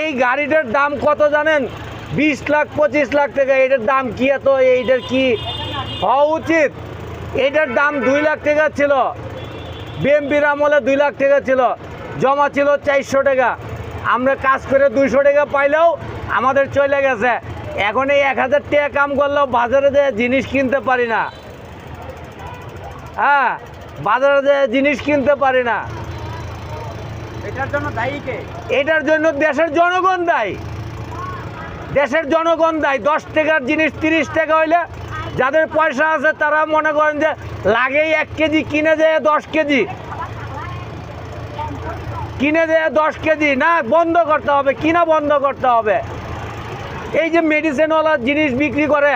এই গাড়িটার দাম কত জানেন? বিশ লাখ, পঁচিশ লাখ টাকা। এটার দাম কি এত? এইটার কি হওয়া উচিত? এটার দাম দুই লাখ টাকা ছিল। বিএমপির আমলে দুই লাখ টাকা ছিল। জমা ছিল চারশো টাকা। আমরা কাজ করে দুইশো টাকা পাইলেও আমাদের চলে গেছে। এখন এই এক হাজার টাকা কাম করলেও বাজারে যে জিনিস কিনতে পারি না। হ্যাঁ বাজারে যে জিনিস কিনতে পারি না। এটার জন্য দেশের জনগণ দায়ী। দেশের জনগণ দায়ী। দশ টাকার জিনিস, তিরিশ টাকা হইলে যাদের পয়সা আছে তারা মনে করেন যে লাগেই এক কেজি, কিনে দেয় দশ কেজি। কিনে দেয় দশ কেজি। না, বন্ধ করতে হবে। কিনা বন্ধ করতে হবে। এই যে মেডিসিনওয়ালা জিনিস বিক্রি করে,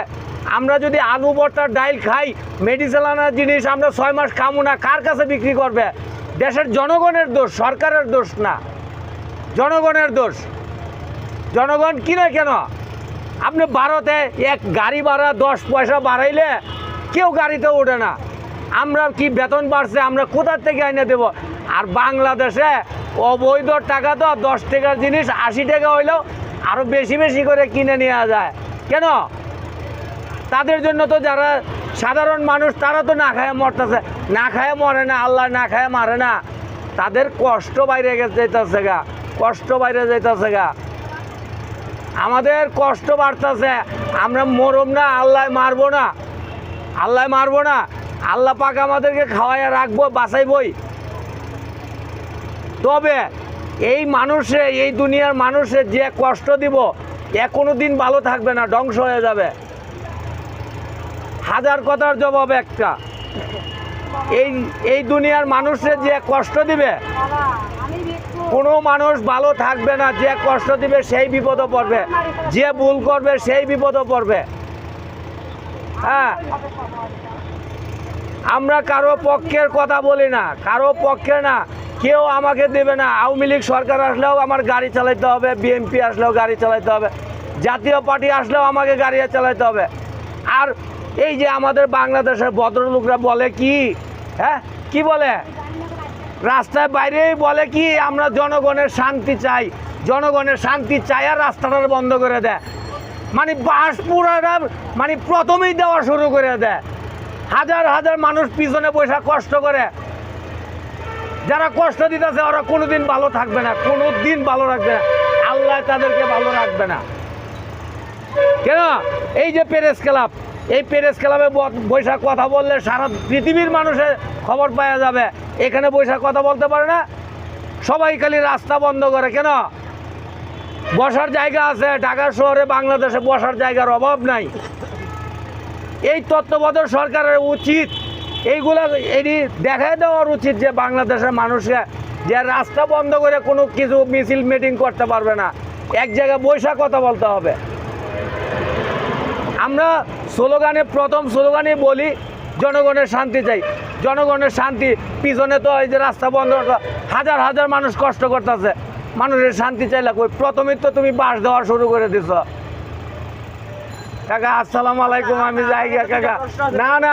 আমরা যদি আলু, ভর্তার ডাইল খাই মেডিসিনওয়ালা জিনিস আমরা ছয় মাস খামো না। কার কাছে বিক্রি করবে? দেশের জনগণের দোষ, সরকারের দোষ না। জনগণের দোষ। জনগণ কিনে কেন? আপনি ভারতে এক গাড়ি ভাড়া দশ পয়সা বাড়াইলে কেউ গাড়িতে ওঠে না। আমরা কি বেতন বাড়ছে, আমরা কোথার থেকে এনে দেব? আর বাংলাদেশে অবৈধ টাকা তো দশ টাকার জিনিস, আশি টাকা হইলেও আরও বেশি বেশি করে কিনে নেওয়া যায়। কেন? তাদের জন্য তো যারা সাধারণ মানুষ, তারা তো না খায় মরতেছে। না খায় মরে না, আল্লাহ না খায় মারে না। তাদের কষ্ট বাইরে যেতেছে গা। কষ্ট বাইরে যেতেছে গা। আমাদের কষ্ট বাড়তেছে। আমরা মরম না, আল্লাহ মারবো না। আল্লাহ মারবো না। আল্লাহ পাক আমাদেরকে খাওয়াইয়া রাখব, বাঁচাইবই। তবে এই মানুষে, এই দুনিয়ার মানুষে যে কষ্ট দিব, এ কোনো দিন ভালো থাকবে না, ধ্বংস হয়ে যাবে। হাজার কথার জবাব একটা। এই এই দুনিয়ার মানুষে যে কষ্ট দিবে, কোনো মানুষ ভালো থাকবে না, যে কষ্ট দিবে সেই বিপদে পড়বে, যে ভুল করবে সেই বিপদে পড়বে। হ্যাঁ আমরা কারও পক্ষের কথা বলি না, কারও পক্ষে না, কেউ আমাকে দেবে না। আওয়ামী লীগ সরকার আসলেও আমার গাড়ি চালাইতে হবে, বিএনপি আসলেও গাড়ি চালাইতে হবে, জাতীয় পার্টি আসলেও আমাকে গাড়ি চালাইতে হবে। আর এই যে আমাদের বাংলাদেশের ভদ্রলোকরা বলে কি? হ্যাঁ? কি বলে? রাস্তায় বাইরেই বলে কি, আমরা জনগণের শান্তি চাই। জনগণের শান্তি চাই আর রাস্তাটা বন্ধ করে দেয়। মানে বাস পুরাটা মানে প্রথমেই দেওয়া শুরু করে দেয়। হাজার হাজার মানুষ পিছনে বসে কষ্ট করে। যারা কষ্ট দিতেছে, ওরা কোনোদিন ভালো থাকবে না কোনো দিন ভালো রাখবে না। আল্লাহ তাদেরকে ভালো রাখবে না। কেন? এই যে প্যারেস ক্লাব। এই প্যারেস ক্লাবে বৈশাখ কথা বললে সারা পৃথিবীর মানুষের খবর পাওয়া যাবে। এখানে বৈশাখ কথা বলতে পারে না। সবাই খালি রাস্তা বন্ধ করে, কেন? বসার জায়গা আছে, ঢাকা শহরে বাংলাদেশে বসার জায়গার অভাব নাই। এই তত্ত্বাবধায়ক সরকারের উচিত, এইগুলো এটি দেখাই দেওয়ার উচিত যে বাংলাদেশের মানুষকে যে রাস্তা বন্ধ করে কোনো কিছু মিছিল মিটিং করতে পারবে না। এক জায়গায় বৈশাখ কথা বলতে হবে। আমরা স্লোগানে, প্রথম স্লোগানে বলি, জনগণের শান্তি চাই। জনগণের শান্তি, পিছনে তো এই যে রাস্তা বন্ধ, হাজার হাজার মানুষ কষ্ট করতেছে। মানুষের শান্তি চাইলা কই? প্রথমে তো তুমি বাস দেওয়া শুরু করে দিছ। কাকা, আসসালামু আলাইকুম, আমি যাই কাকা। না না